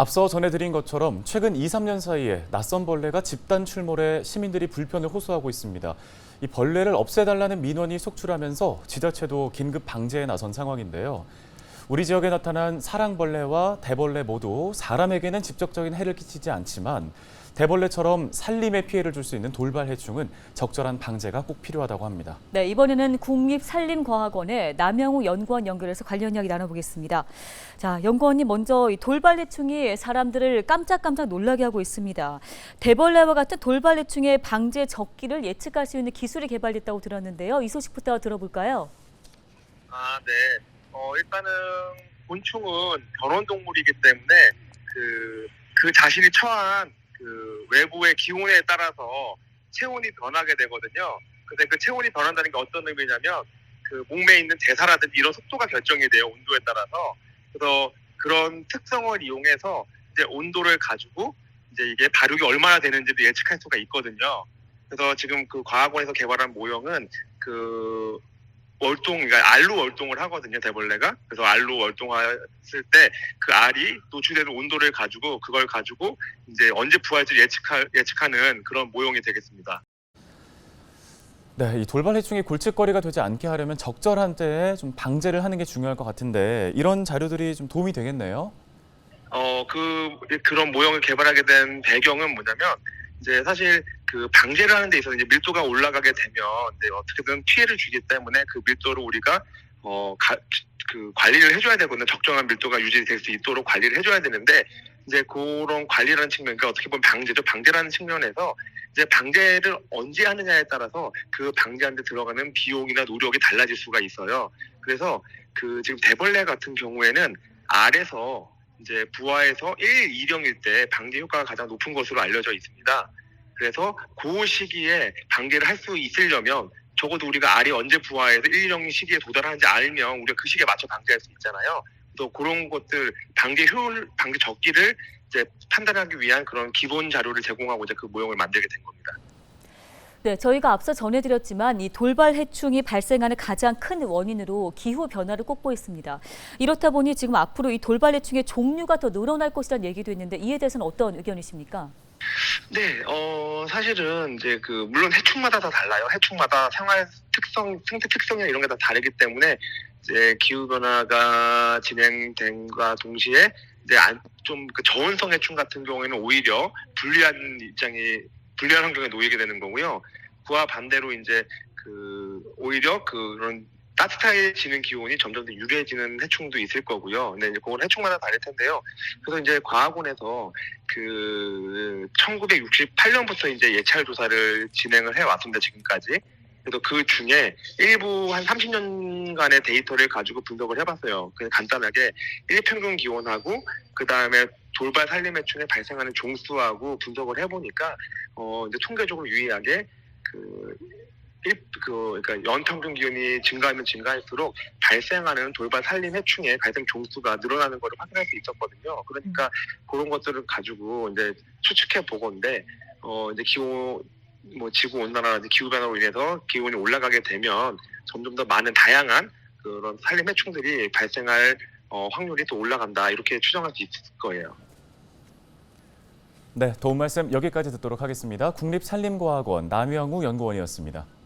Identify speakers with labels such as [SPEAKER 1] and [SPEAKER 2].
[SPEAKER 1] 앞서 전해드린 것처럼 최근 2, 3년 사이에 낯선 벌레가 집단 출몰해 시민들이 불편을 호소하고 있습니다. 이 벌레를 없애달라는 민원이 속출하면서 지자체도 긴급 방제에 나선 상황인데요. 우리 지역에 나타난 사랑벌레와 대벌레 모두 사람에게는 직접적인 해를 끼치지 않지만 대벌레처럼 살림에 피해를 줄 수 있는 돌발 해충은 적절한 방제가 꼭 필요하다고 합니다.
[SPEAKER 2] 네, 이번에는 국립산림과학원의 남영우 연구원 연결해서 관련 이야기 나눠보겠습니다. 자, 연구원님 먼저 이 돌발 해충이 사람들을 깜짝깜짝 놀라게 하고 있습니다. 대벌레와 같은 돌발 해충의 방제 적기를 예측할 수 있는 기술이 개발됐다고 들었는데요. 이 소식부터 들어볼까요?
[SPEAKER 3] 아, 네. 어, 일단은 곤충은 변온 동물이기 때문에 그, 그 자신이 처한 그 외부의 기온에 따라서 체온이 변하게 되거든요. 근데 그 체온이 변한다는 게 어떤 의미냐면 그 몸에 있는 대사라든지 이런 속도가 결정이 돼요. 온도에 따라서. 그래서 그런 특성을 이용해서 이제 온도를 가지고 이제 이게 발육이 얼마나 되는지도 예측할 수가 있거든요. 그래서 지금 그 과학원에서 개발한 모형은 그 월동, 그러니까 알로 월동을 하거든요, 대벌레가. 그래서 알로 월동했을 때 그 알이 노출되는 온도를 가지고 그걸 가지고 이제 언제 부활지 예측하, 예측하는 그런 모형이 되겠습니다.
[SPEAKER 1] 네, 이 돌발 해충이 골칫거리가 되지 않게 하려면 적절한 때에 좀 방제를 하는 게 중요할 것 같은데 이런 자료들이 좀 도움이 되겠네요.
[SPEAKER 3] 어, 그, 그런 모형을 개발하게 된 배경은 뭐냐면, 이제 사실 그 방제를 하는 데 있어서 이제 밀도가 올라가게 되면, 어떻게든 피해를 주기 때문에 그 밀도를 우리가, 어, 가, 그 관리를 해줘야 되거든요. 적정한 밀도가 유지될 수 있도록 관리를 해줘야 되는데, 이제 그런 관리라는 측면, 그러니까 어떻게 보면 방제죠. 방제라는 측면에서 이제 방제를 언제 하느냐에 따라서 그데 들어가는 비용이나 노력이 달라질 수가 있어요. 그래서 그 지금 대벌레 같은 경우에는 알에서 이제 부화에서 1, 2령일 때 방제 효과가 가장 높은 것으로 알려져 있습니다. 그래서 그 시기에 방제를 할 수 있으려면 적어도 우리가 알이 언제 부화해서 1, 2령 시기에 도달하는지 알면 우리가 그 시기에 맞춰 방제할 수 있잖아요. 또 그런 것들 방제 효율, 방제 적기를 이제 판단하기 위한 그런 기본 자료를 제공하고 이제 그 모형을 만들게 된 겁니다.
[SPEAKER 2] 네, 저희가 앞서 전해드렸지만 이 돌발 해충이 발생하는 가장 큰 원인으로 기후 변화를 꼽고 있습니다. 이렇다 보니 지금 앞으로 이 돌발 해충의 종류가 더 늘어날 것이라는 얘기도 있는데 이에 대해서는 어떤 의견이십니까?
[SPEAKER 3] 네, 어, 사실은 이제 그, 물론 해충마다 다 달라요. 해충마다 생활 특성, 생태 특성이나 이런 게 다 다르기 때문에 이제 기후변화가 진행된과 동시에 이제 안, 좀그 저온성 해충 같은 경우에는 오히려 불리한 입장이, 불리한 환경에 놓이게 되는 거고요. 그와 반대로 이제 그, 오히려 그런 따뜻해지는 기온이 점점 더 유리해지는 해충도 있을 거고요. 근데 이제 그건 해충마다 다를 텐데요. 그래서 이제 과학원에서 그 1968년부터 이제 예찰 조사를 진행을 해 왔습니다. 지금까지. 그래서 그 중에 일부 한 30년간의 데이터를 가지고 분석을 해봤어요. 그냥 간단하게 일평균 기온하고 그 다음에 돌발 산림해충에 발생하는 종수하고 분석을 해보니까 어 이제 통계적으로 유의하게 그 일, 그, 그러니까 연평균 기온이 증가하면 증가할수록 발생하는 돌발 산림 해충의 발생 종수가 늘어나는 것을 확인할 수 있었거든요. 그러니까 그런 것들을 가지고 이제 추측해 보건데, 어, 이제 기온, 뭐 지구 온난화라든지 기후 변화로 인해서 기온이 올라가게 되면 점점 더 많은 다양한 그런 산림 해충들이 발생할 어, 확률이 또 올라간다 이렇게 추정할 수 있을 거예요.
[SPEAKER 1] 네, 도움 말씀 여기까지 듣도록 하겠습니다. 국립산림과학원 남영우 연구원이었습니다.